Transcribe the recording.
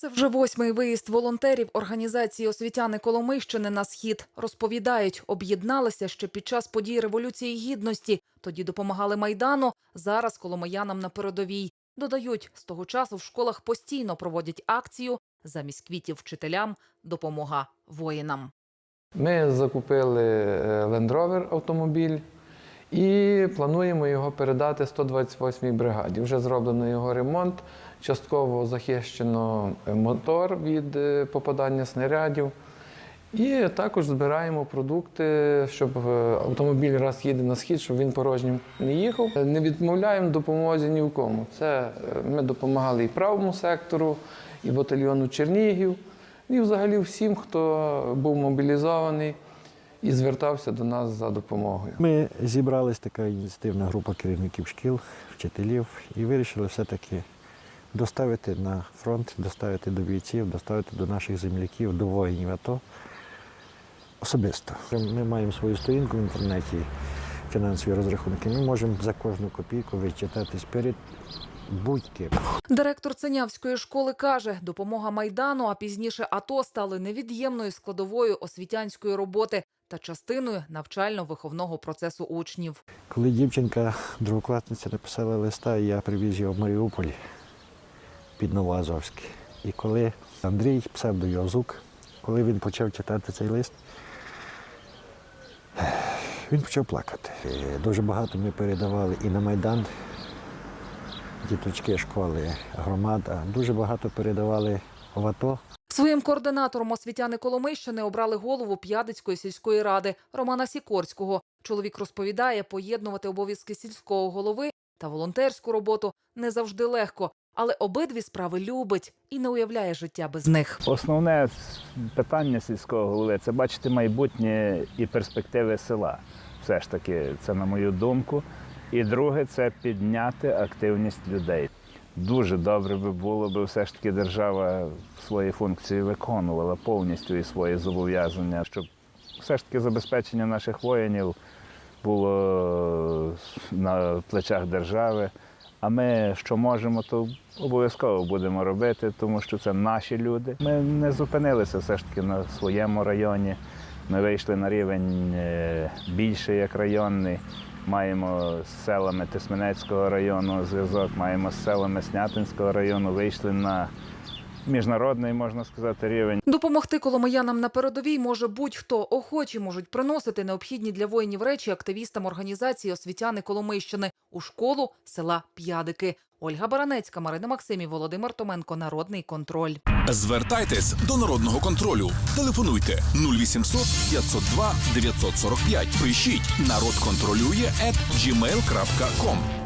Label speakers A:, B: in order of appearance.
A: Це вже восьмий виїзд волонтерів організації освітяни Коломийщини на схід. Розповідають, об'єдналися ще під час подій Революції Гідності. Тоді допомагали Майдану, зараз коломиянам на передовій. Додають, з того часу в школах постійно проводять акцію замість квітів вчителям допомога воїнам.
B: Ми закупили Rover автомобіль і плануємо його передати 128-й бригаді. Вже зроблено його ремонт, частково захищено е, мотор від е, попадання снарядів. І також збираємо продукти, щоб е, автомобіль раз їде на схід, щоб він порожнім не їхав. Не відмовляємо допомозі ні в кому. Це ми допомагали і правому сектору, і батальйону Чернігів, і взагалі всім, хто був мобілізований і звертався до нас за допомогою.
C: Ми зібралась така ініціативна група керівників шкіл, вчителів і вирішили все-таки доставити на фронт, доставити до бійців, доставити до наших земляків, до воїнів АТО особисто. Ми маємо свою сторінку в інтернеті, фінансові розрахунки. Ми можемо за кожну копійку вичитати сперед будь-ким.
A: Директор Ценявської школи каже, допомога Майдану, а пізніше АТО стали невід'ємною складовою освітянської роботи та частиною навчально-виховного процесу учнів.
C: Коли дівчинка, другокласниця, написала листа, я привіз його в Маріуполь під Новоазовське. І коли Андрій, псевдо Йозук, коли він почав читати цей лист, він почав плакати. Е, Дуже багато ми передавали і на Майдан, діточки, школи, громада. Дуже багато передавали в АТО.
A: Своїм координатором освітяни Коломийщини обрали голову П'ядицької сільської ради Романа Сікорського. Чоловік розповідає, поєднувати обов'язки сільського голови та волонтерську роботу не завжди легко, але обидві справи любить і не уявляє життя без них.
D: Основне питання сільського голови це бачити майбутнє і перспективи села. Все ж таки, це на мою думку. І друге це підняти активність людей. Дуже добре би було, би все ж таки держава свої функції виконувала повністю і свої зобов'язання, щоб все ж таки забезпечення наших воїнів було на плечах держави. А ми що можемо, то обов'язково будемо робити, тому що це наші люди. Ми не зупинилися все ж таки на своєму районі. Ми вийшли на рівень е, більше як районний. Маємо з селами Тисменецького району зв'язок, маємо з селами Снятинського району, вийшли на міжнародний, можна сказати, рівень.
A: Допомогти коломиянам на передовій може будь-хто. Охочі можуть приносити необхідні для воїнів речі активістам організації освітяни Коломийщини у школу села П'ядики. Ольга Баранецька, Марина Максимів, Володимир Томенко. Народний контроль.
E: Звертайтесь до народного контролю. Телефонуйте 0800 502 945. Пишіть народ контролює at gmail.com.